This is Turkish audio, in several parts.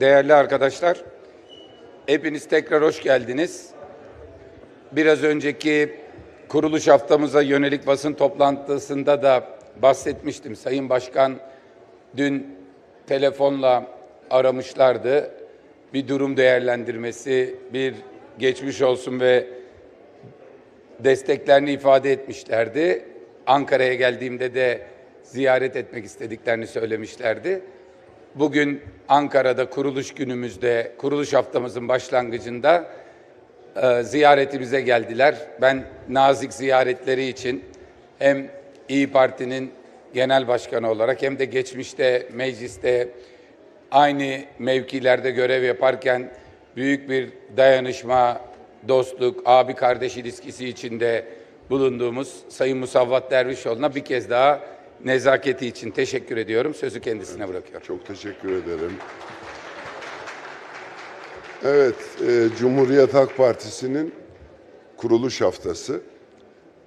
değerli arkadaşlar. Hepiniz tekrar hoş geldiniz. Biraz önceki kuruluş haftamıza yönelik basın toplantısında da bahsetmiştim. Sayın Başkan dün telefonla aramışlardı. Bir durum değerlendirmesi, bir geçmiş olsun ve desteklerini ifade etmişlerdi. Ankara'ya geldiğimde de ziyaret etmek istediklerini söylemişlerdi. Bugün Ankara'da kuruluş günümüzde, kuruluş haftamızın başlangıcında e, ziyaretimize geldiler. Ben nazik ziyaretleri için hem İyi Parti'nin genel başkanı olarak hem de geçmişte mecliste aynı mevkilerde görev yaparken büyük bir dayanışma, dostluk, abi kardeş ilişkisi içinde bulunduğumuz Sayın Musavvat Dervişoğlu'na bir kez daha nezaketi için teşekkür ediyorum. Sözü kendisine bırakıyorum. Çok teşekkür ederim. Evet, e, Cumhuriyet Halk Partisi'nin kuruluş haftası.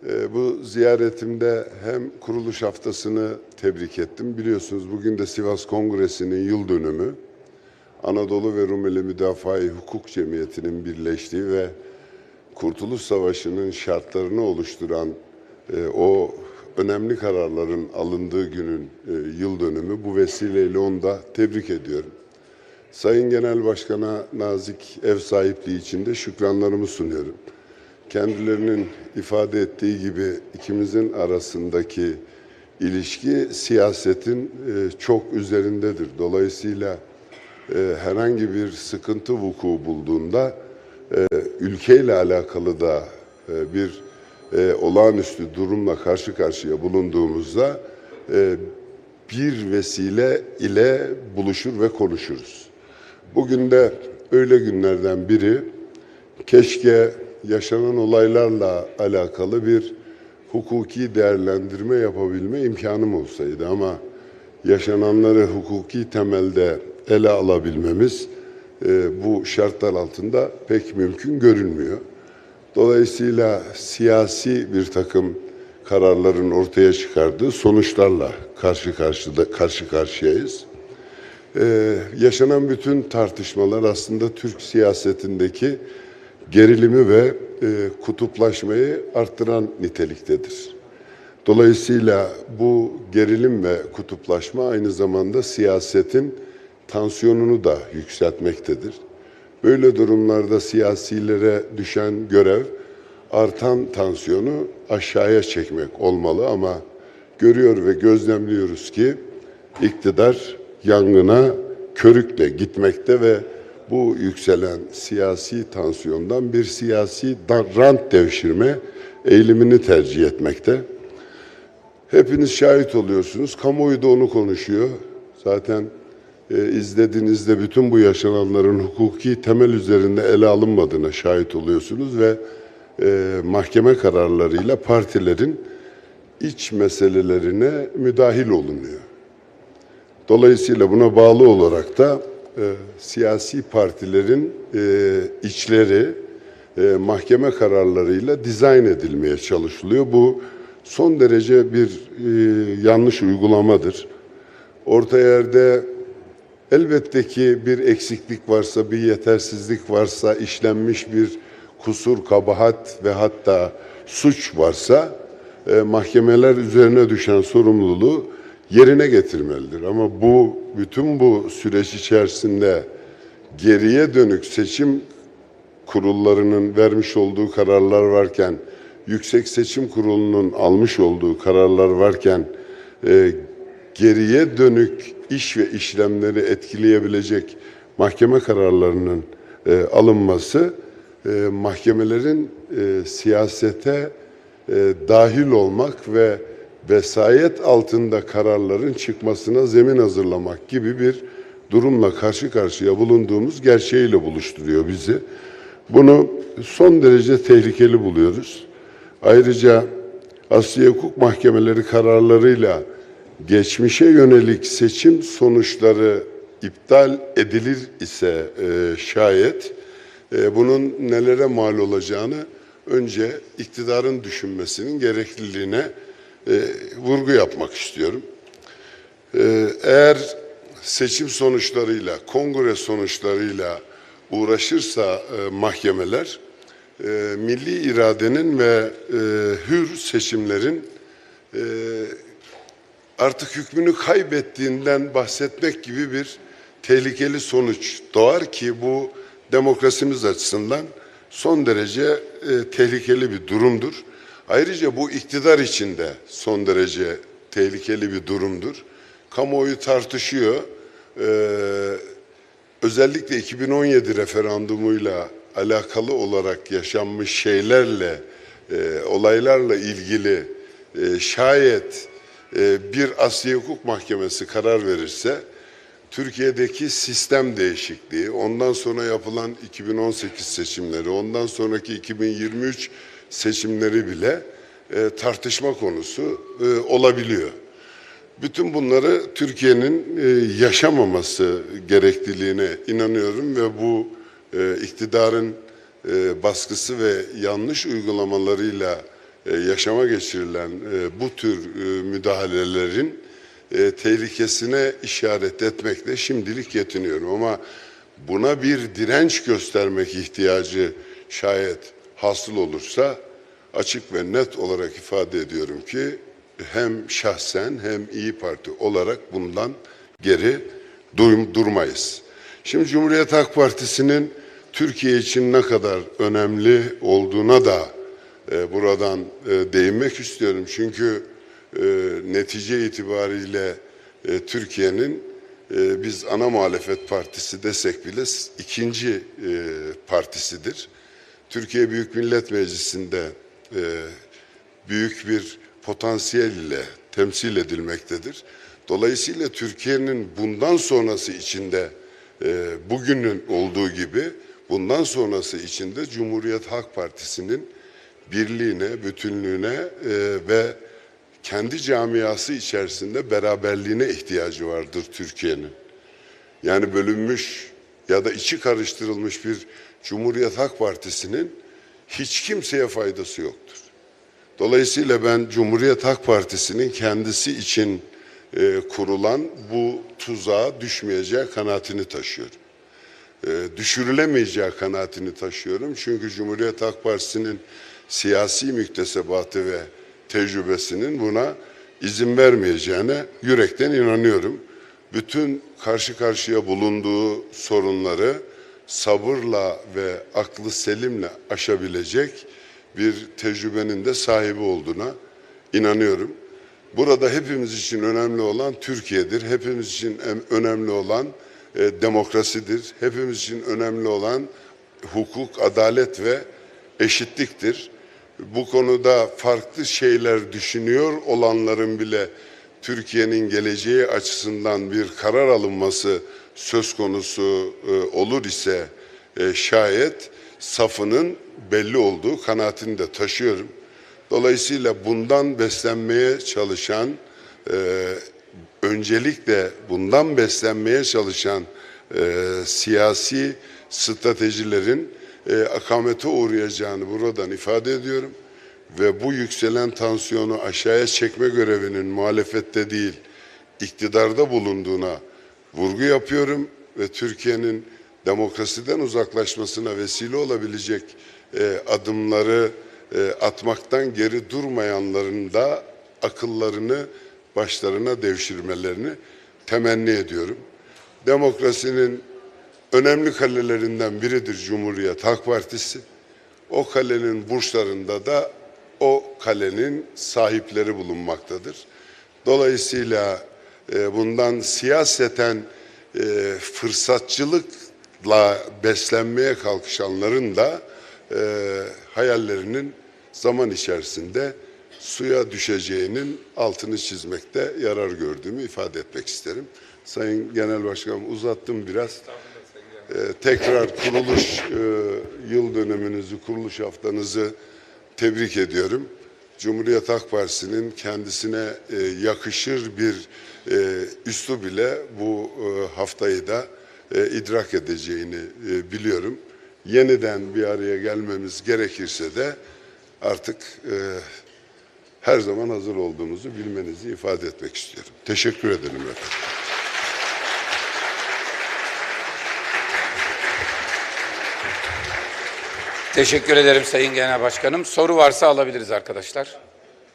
E, bu ziyaretimde hem kuruluş haftasını tebrik ettim. Biliyorsunuz bugün de Sivas Kongresi'nin yıl dönümü. Anadolu ve Rumeli Müdafaa-i Hukuk Cemiyeti'nin birleştiği ve Kurtuluş Savaşı'nın şartlarını oluşturan e, o önemli kararların alındığı günün e, yıl dönümü. Bu vesileyle onu da tebrik ediyorum. Sayın Genel Başkan'a nazik ev sahipliği için de şükranlarımı sunuyorum. Kendilerinin ifade ettiği gibi ikimizin arasındaki ilişki siyasetin e, çok üzerindedir. Dolayısıyla e, herhangi bir sıkıntı vuku bulduğunda e, ülkeyle alakalı da e, bir e, olağanüstü durumla karşı karşıya bulunduğumuzda e, bir vesile ile buluşur ve konuşuruz. Bugün de öyle günlerden biri keşke yaşanan olaylarla alakalı bir hukuki değerlendirme yapabilme imkanım olsaydı ama yaşananları hukuki temelde ele alabilmemiz e, bu şartlar altında pek mümkün görünmüyor. Dolayısıyla siyasi bir takım kararların ortaya çıkardığı sonuçlarla karşı karşıda karşı karşıyayız. Ee, yaşanan bütün tartışmalar aslında Türk siyasetindeki gerilimi ve e, kutuplaşmayı arttıran niteliktedir. Dolayısıyla bu gerilim ve kutuplaşma aynı zamanda siyasetin tansiyonunu da yükseltmektedir. Böyle durumlarda siyasilere düşen görev artan tansiyonu aşağıya çekmek olmalı ama görüyor ve gözlemliyoruz ki iktidar yangına körükle gitmekte ve bu yükselen siyasi tansiyondan bir siyasi rant devşirme eğilimini tercih etmekte. Hepiniz şahit oluyorsunuz. Kamuoyu da onu konuşuyor. Zaten e, izlediğinizde bütün bu yaşananların hukuki temel üzerinde ele alınmadığına şahit oluyorsunuz ve e, mahkeme kararlarıyla partilerin iç meselelerine müdahil olunuyor. Dolayısıyla buna bağlı olarak da e, siyasi partilerin e, içleri e, mahkeme kararlarıyla dizayn edilmeye çalışılıyor. Bu son derece bir e, yanlış uygulamadır. Orta yerde elbette ki bir eksiklik varsa, bir yetersizlik varsa, işlenmiş bir kusur, kabahat ve hatta suç varsa e, mahkemeler üzerine düşen sorumluluğu yerine getirmelidir. Ama bu bütün bu süreç içerisinde geriye dönük seçim kurullarının vermiş olduğu kararlar varken, Yüksek Seçim Kurulu'nun almış olduğu kararlar varken e, geriye dönük iş ve işlemleri etkileyebilecek mahkeme kararlarının e, alınması e, mahkemelerin e, siyasete e, dahil olmak ve vesayet altında kararların çıkmasına zemin hazırlamak gibi bir durumla karşı karşıya bulunduğumuz gerçeğiyle buluşturuyor bizi. Bunu son derece tehlikeli buluyoruz. Ayrıca Asya Hukuk Mahkemeleri kararlarıyla geçmişe yönelik seçim sonuçları iptal edilir ise e, şayet e, bunun nelere mal olacağını önce iktidarın düşünmesinin gerekliliğine e, vurgu yapmak istiyorum. E, eğer seçim sonuçlarıyla, kongre sonuçlarıyla uğraşırsa e, mahkemeler, e, milli iradenin ve e, hür seçimlerin e, artık hükmünü kaybettiğinden bahsetmek gibi bir tehlikeli sonuç doğar ki bu demokrasimiz açısından son derece e, tehlikeli bir durumdur. Ayrıca bu iktidar için de son derece tehlikeli bir durumdur. Kamuoyu tartışıyor. Ee, özellikle 2017 referandumuyla alakalı olarak yaşanmış şeylerle, e, olaylarla ilgili e, şayet bir Asya Hukuk Mahkemesi karar verirse, Türkiye'deki sistem değişikliği, ondan sonra yapılan 2018 seçimleri, ondan sonraki 2023 seçimleri bile e, tartışma konusu e, olabiliyor. Bütün bunları Türkiye'nin e, yaşamaması gerekliliğine inanıyorum ve bu e, iktidarın e, baskısı ve yanlış uygulamalarıyla e, yaşama geçirilen e, bu tür e, müdahalelerin e, tehlikesine işaret etmekle şimdilik yetiniyorum ama buna bir direnç göstermek ihtiyacı şayet hasıl olursa açık ve net olarak ifade ediyorum ki hem şahsen hem İyi Parti olarak bundan geri dur- durmayız. Şimdi Cumhuriyet Halk Partisi'nin Türkiye için ne kadar önemli olduğuna da e, buradan e, değinmek istiyorum. Çünkü e, netice itibariyle Türkiye'nin biz ana muhalefet partisi desek bile ikinci partisidir. Türkiye Büyük Millet Meclisi'nde büyük bir potansiyel ile temsil edilmektedir. Dolayısıyla Türkiye'nin bundan sonrası içinde bugünün olduğu gibi bundan sonrası içinde Cumhuriyet Halk Partisi'nin birliğine, bütünlüğüne e, ve kendi camiası içerisinde beraberliğine ihtiyacı vardır Türkiye'nin. Yani bölünmüş ya da içi karıştırılmış bir Cumhuriyet Halk Partisi'nin hiç kimseye faydası yoktur. Dolayısıyla ben Cumhuriyet Halk Partisi'nin kendisi için e, kurulan bu tuzağa düşmeyeceği kanaatini taşıyorum. E, düşürülemeyeceği kanaatini taşıyorum. Çünkü Cumhuriyet Halk Partisi'nin siyasi müktesebatı ve tecrübesinin buna izin vermeyeceğine yürekten inanıyorum. Bütün karşı karşıya bulunduğu sorunları sabırla ve aklı selimle aşabilecek bir tecrübenin de sahibi olduğuna inanıyorum. Burada hepimiz için önemli olan Türkiye'dir. Hepimiz için em- önemli olan e, demokrasidir. Hepimiz için önemli olan hukuk, adalet ve eşitliktir. Bu konuda farklı şeyler düşünüyor olanların bile Türkiye'nin geleceği açısından bir karar alınması söz konusu e, olur ise e, şayet safının belli olduğu kanaatini de taşıyorum. Dolayısıyla bundan beslenmeye çalışan, e, öncelikle bundan beslenmeye çalışan e, siyasi stratejilerin e, akamete uğrayacağını buradan ifade ediyorum. Ve bu yükselen tansiyonu aşağıya çekme görevinin muhalefette değil, iktidarda bulunduğuna vurgu yapıyorum ve Türkiye'nin demokrasiden uzaklaşmasına vesile olabilecek e, adımları e, atmaktan geri durmayanların da akıllarını başlarına devşirmelerini temenni ediyorum. Demokrasinin önemli kalelerinden biridir Cumhuriyet Halk Partisi. O kalenin burçlarında da o kalenin sahipleri bulunmaktadır. Dolayısıyla e, bundan siyaseten e, fırsatçılıkla beslenmeye kalkışanların da e, hayallerinin zaman içerisinde suya düşeceğinin altını çizmekte yarar gördüğümü ifade etmek isterim. Sayın Genel Başkanım uzattım biraz. Ee, tekrar kuruluş e, yıl dönümünüzü, kuruluş haftanızı tebrik ediyorum. Cumhuriyet Halk Partisi'nin kendisine e, yakışır bir e, üslup ile bu haftayı da idrak edeceğini biliyorum. Yeniden bir araya gelmemiz gerekirse de artık her zaman hazır olduğumuzu bilmenizi ifade etmek istiyorum. Teşekkür ederim efendim. Teşekkür ederim Sayın Genel Başkanım. Soru varsa alabiliriz arkadaşlar.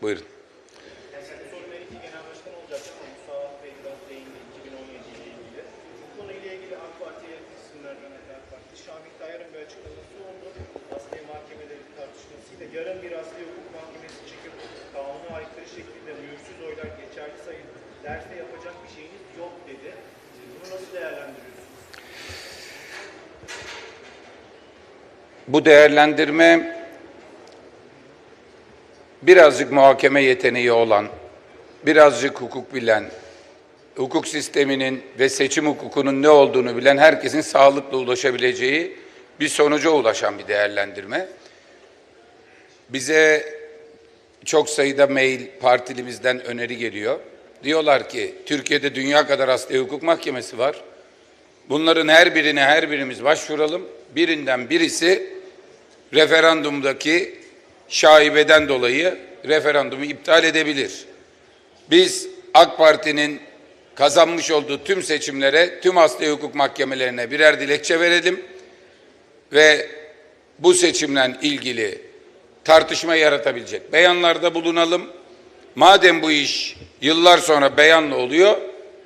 Buyurun. Sorunlar iki genel başkan olacak ama Musavat Bey biraz değindi 2017 ile ilgili. Bu konuyla ilgili AK Parti'ye isimlerden önce AK Parti Şamil Tayyar'ın bir açıklaması oldu. Asliye mahkemeleri tartışmasıyla yarın bir asliye hukuk mahkemesi çıkıp kanuna aykırı şekilde mühürsüz oylar geçerli sayın derse bir şeyiniz yok dedi. Bunu nasıl değerlendiriyorsunuz? Bu değerlendirme birazcık muhakeme yeteneği olan, birazcık hukuk bilen, hukuk sisteminin ve seçim hukukunun ne olduğunu bilen herkesin sağlıklı ulaşabileceği bir sonuca ulaşan bir değerlendirme. Bize çok sayıda mail partilimizden öneri geliyor. Diyorlar ki Türkiye'de dünya kadar asli hukuk mahkemesi var. Bunların her birine her birimiz başvuralım. Birinden birisi referandumdaki şaibeden dolayı referandumu iptal edebilir. Biz AK Parti'nin kazanmış olduğu tüm seçimlere, tüm asli hukuk mahkemelerine birer dilekçe verelim ve bu seçimle ilgili tartışma yaratabilecek beyanlarda bulunalım. Madem bu iş yıllar sonra beyanla oluyor,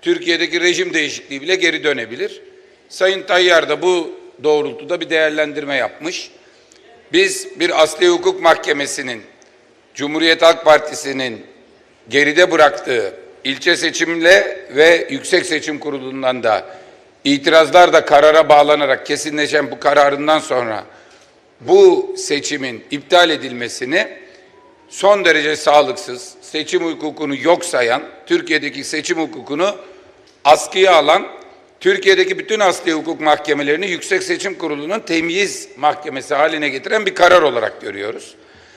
Türkiye'deki rejim değişikliği bile geri dönebilir. Sayın Tayyar da bu doğrultuda bir değerlendirme yapmış. Biz bir asli hukuk mahkemesinin, Cumhuriyet Halk Partisi'nin geride bıraktığı ilçe seçimle ve Yüksek Seçim Kurulu'ndan da itirazlar da karara bağlanarak kesinleşen bu kararından sonra bu seçimin iptal edilmesini son derece sağlıksız, seçim hukukunu yok sayan, Türkiye'deki seçim hukukunu askıya alan, Türkiye'deki bütün asli hukuk mahkemelerini Yüksek Seçim Kurulu'nun temyiz mahkemesi haline getiren bir karar olarak görüyoruz.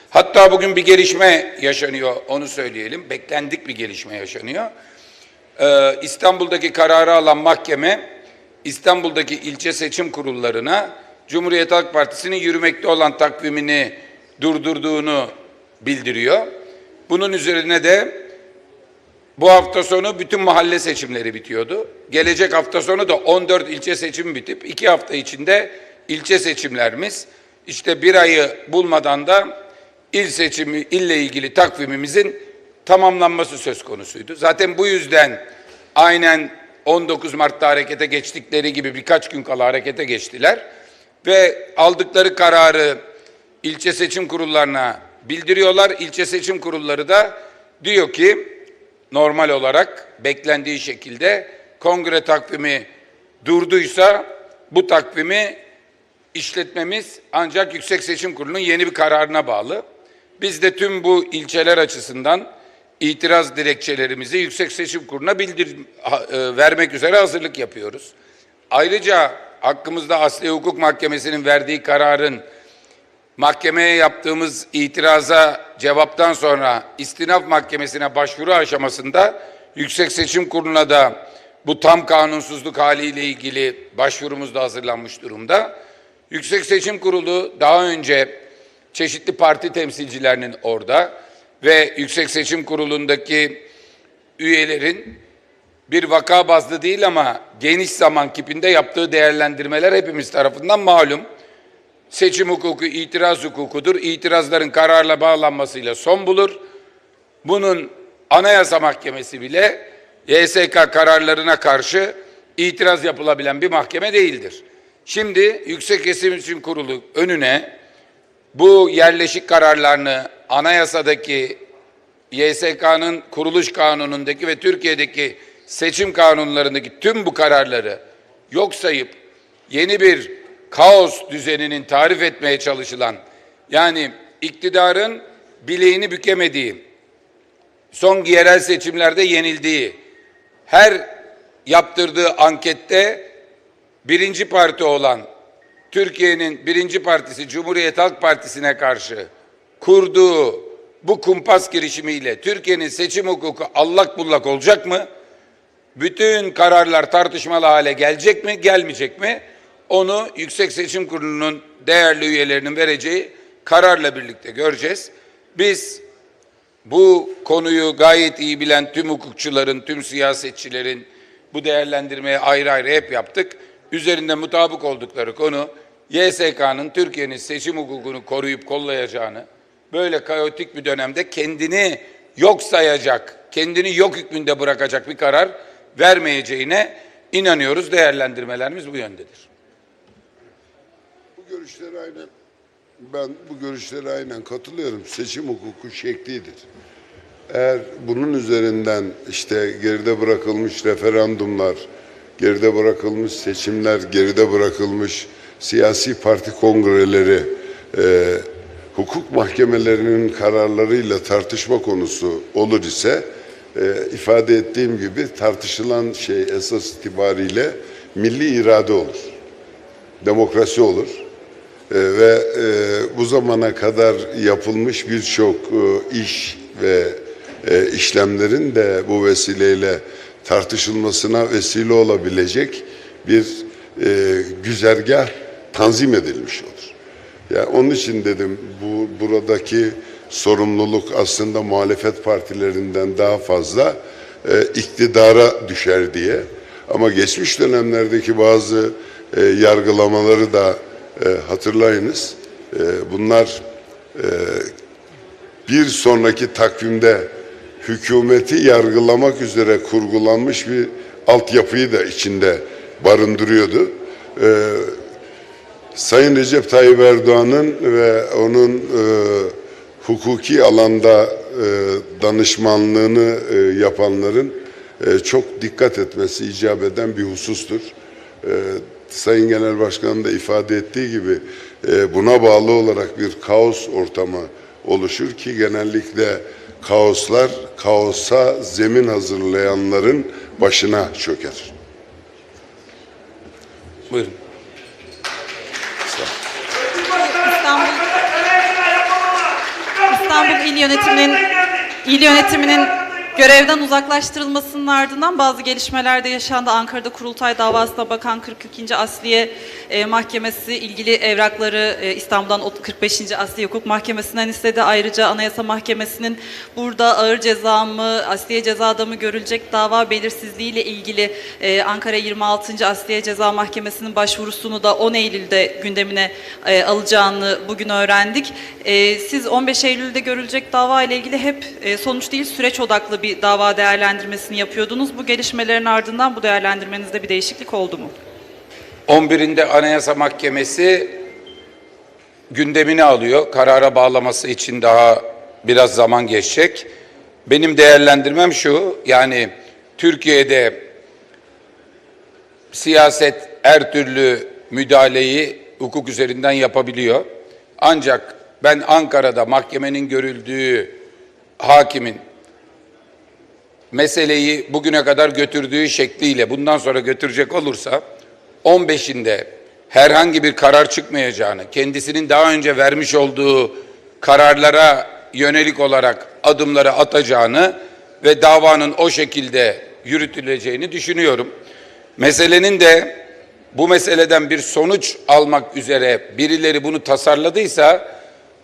Hatta bugün bir gelişme yaşanıyor, onu söyleyelim. Beklendik bir gelişme yaşanıyor. Ee, İstanbul'daki kararı alan mahkeme, İstanbul'daki ilçe seçim kurullarına Cumhuriyet Halk Partisi'nin yürümekte olan takvimini durdurduğunu bildiriyor. Bunun üzerine de bu hafta sonu bütün mahalle seçimleri bitiyordu. Gelecek hafta sonu da 14 ilçe seçim bitip iki hafta içinde ilçe seçimlerimiz işte bir ayı bulmadan da il seçimi ille ilgili takvimimizin tamamlanması söz konusuydu. Zaten bu yüzden aynen 19 Mart'ta harekete geçtikleri gibi birkaç gün kala harekete geçtiler ve aldıkları kararı ilçe seçim kurullarına bildiriyorlar. İlçe seçim kurulları da diyor ki normal olarak beklendiği şekilde kongre takvimi durduysa bu takvimi işletmemiz ancak Yüksek Seçim Kurulu'nun yeni bir kararına bağlı. Biz de tüm bu ilçeler açısından itiraz dilekçelerimizi Yüksek Seçim Kurulu'na bildir e, vermek üzere hazırlık yapıyoruz. Ayrıca hakkımızda Asli Hukuk Mahkemesi'nin verdiği kararın mahkemeye yaptığımız itiraza cevaptan sonra istinaf mahkemesine başvuru aşamasında Yüksek Seçim Kurulu'na da bu tam kanunsuzluk haliyle ilgili başvurumuz da hazırlanmış durumda. Yüksek Seçim Kurulu daha önce çeşitli parti temsilcilerinin orada ve Yüksek Seçim Kurulu'ndaki üyelerin bir vaka bazlı değil ama geniş zaman kipinde yaptığı değerlendirmeler hepimiz tarafından malum seçim hukuku itiraz hukukudur. İtirazların kararla bağlanmasıyla son bulur. Bunun Anayasa Mahkemesi bile YSK kararlarına karşı itiraz yapılabilen bir mahkeme değildir. Şimdi Yüksek Seçim Kurulu önüne bu yerleşik kararlarını anayasadaki YSK'nın kuruluş kanunundaki ve Türkiye'deki seçim kanunlarındaki tüm bu kararları yok sayıp yeni bir kaos düzeninin tarif etmeye çalışılan yani iktidarın bileğini bükemediği, son yerel seçimlerde yenildiği, her yaptırdığı ankette birinci parti olan Türkiye'nin birinci partisi Cumhuriyet Halk Partisi'ne karşı kurduğu bu kumpas girişimiyle Türkiye'nin seçim hukuku allak bullak olacak mı? Bütün kararlar tartışmalı hale gelecek mi, gelmeyecek mi? Onu Yüksek Seçim Kurulu'nun değerli üyelerinin vereceği kararla birlikte göreceğiz. Biz bu konuyu gayet iyi bilen tüm hukukçuların, tüm siyasetçilerin bu değerlendirmeyi ayrı ayrı hep yaptık. Üzerinde mutabık oldukları konu YSK'nın Türkiye'nin seçim hukukunu koruyup kollayacağını, böyle kaotik bir dönemde kendini yok sayacak, kendini yok hükmünde bırakacak bir karar vermeyeceğine inanıyoruz. Değerlendirmelerimiz bu yöndedir. Bu görüşlere aynen ben bu görüşlere aynen katılıyorum. Seçim hukuku şeklidir. Eğer bunun üzerinden işte geride bırakılmış referandumlar, geride bırakılmış seçimler, geride bırakılmış siyasi parti kongreleri, e, hukuk mahkemelerinin kararlarıyla tartışma konusu olur ise e, ifade ettiğim gibi tartışılan şey esas itibariyle milli irade olur demokrasi olur. Ee, ve e, bu zamana kadar yapılmış birçok e, iş ve e, işlemlerin de bu vesileyle tartışılmasına vesile olabilecek bir e, güzergah tanzim edilmiş olur. Yani onun için dedim bu buradaki sorumluluk aslında muhalefet partilerinden daha fazla e, iktidara düşer diye. Ama geçmiş dönemlerdeki bazı e, yargılamaları da e, hatırlayınız. E, bunlar e, bir sonraki takvimde hükümeti yargılamak üzere kurgulanmış bir altyapıyı da içinde barındırıyordu. E, Sayın Recep Tayyip Erdoğan'ın ve onun e, hukuki alanda e, danışmanlığını e, yapanların e, çok dikkat etmesi icap eden bir husustur. E, Sayın Genel Başkan'ın da ifade ettiği gibi e, buna bağlı olarak bir kaos ortamı oluşur ki genellikle kaoslar kaosa zemin hazırlayanların başına çöker. Buyurun. İstanbul İstanbul İl Yönetimi'nin il yönetiminin görevden uzaklaştırılmasının ardından bazı gelişmeler de yaşandı. Ankara'da kurultay davasına bakan 42. Asliye e, Mahkemesi ilgili evrakları e, İstanbul'dan o 45. Asliye Hukuk Mahkemesi'nden istedi. Ayrıca Anayasa Mahkemesi'nin burada ağır ceza mı, asliye cezada mı görülecek dava belirsizliğiyle ilgili e, Ankara 26. Asliye Ceza Mahkemesi'nin başvurusunu da 10 Eylül'de gündemine e, alacağını bugün öğrendik. E, siz 15 Eylül'de görülecek dava ile ilgili hep e, sonuç değil süreç odaklı bir dava değerlendirmesini yapıyordunuz. Bu gelişmelerin ardından bu değerlendirmenizde bir değişiklik oldu mu? 11'inde Anayasa Mahkemesi gündemini alıyor. Karara bağlaması için daha biraz zaman geçecek. Benim değerlendirmem şu, yani Türkiye'de siyaset her türlü müdahaleyi hukuk üzerinden yapabiliyor. Ancak ben Ankara'da mahkemenin görüldüğü hakimin meseleyi bugüne kadar götürdüğü şekliyle bundan sonra götürecek olursa 15'inde herhangi bir karar çıkmayacağını, kendisinin daha önce vermiş olduğu kararlara yönelik olarak adımları atacağını ve davanın o şekilde yürütüleceğini düşünüyorum. Meselenin de bu meseleden bir sonuç almak üzere birileri bunu tasarladıysa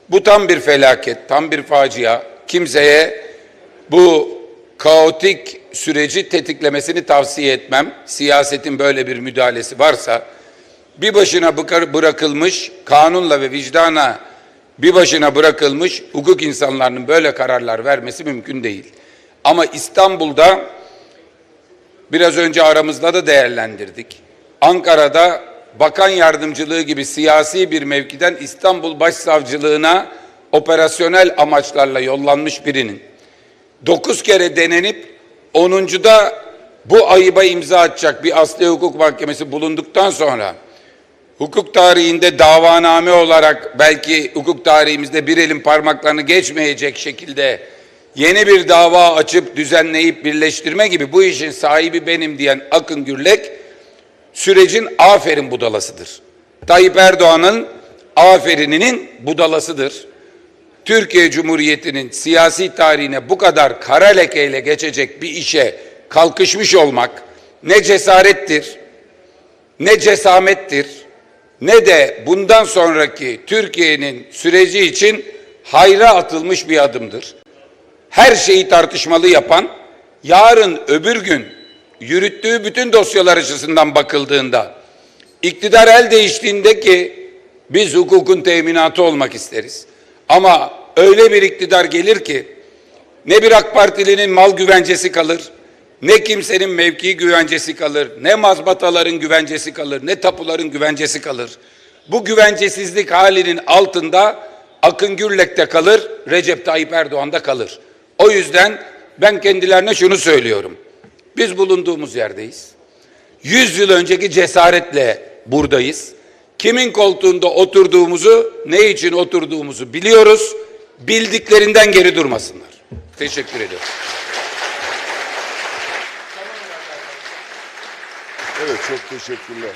bu tam bir felaket, tam bir facia. Kimseye bu kaotik süreci tetiklemesini tavsiye etmem. Siyasetin böyle bir müdahalesi varsa bir başına bırakılmış kanunla ve vicdana bir başına bırakılmış hukuk insanlarının böyle kararlar vermesi mümkün değil. Ama İstanbul'da biraz önce aramızda da değerlendirdik. Ankara'da bakan yardımcılığı gibi siyasi bir mevkiden İstanbul Başsavcılığına operasyonel amaçlarla yollanmış birinin dokuz kere denenip onuncuda bu ayıba imza atacak bir asli hukuk mahkemesi bulunduktan sonra hukuk tarihinde davaname olarak belki hukuk tarihimizde bir elin parmaklarını geçmeyecek şekilde yeni bir dava açıp düzenleyip birleştirme gibi bu işin sahibi benim diyen Akın Gürlek sürecin aferin budalasıdır. Tayyip Erdoğan'ın aferininin budalasıdır. Türkiye Cumhuriyeti'nin siyasi tarihine bu kadar kara lekeyle geçecek bir işe kalkışmış olmak ne cesarettir, ne cesamettir, ne de bundan sonraki Türkiye'nin süreci için hayra atılmış bir adımdır. Her şeyi tartışmalı yapan, yarın öbür gün yürüttüğü bütün dosyalar açısından bakıldığında, iktidar el değiştiğinde ki Biz hukukun teminatı olmak isteriz. Ama öyle bir iktidar gelir ki ne bir AK Partilinin mal güvencesi kalır, ne kimsenin mevki güvencesi kalır, ne mazbataların güvencesi kalır, ne tapuların güvencesi kalır. Bu güvencesizlik halinin altında Akın Gürlek de kalır, Recep Tayyip Erdoğan da kalır. O yüzden ben kendilerine şunu söylüyorum. Biz bulunduğumuz yerdeyiz. 100 yıl önceki cesaretle buradayız. Kimin koltuğunda oturduğumuzu, ne için oturduğumuzu biliyoruz. Bildiklerinden geri durmasınlar. Teşekkür ediyorum. Evet çok teşekkürler.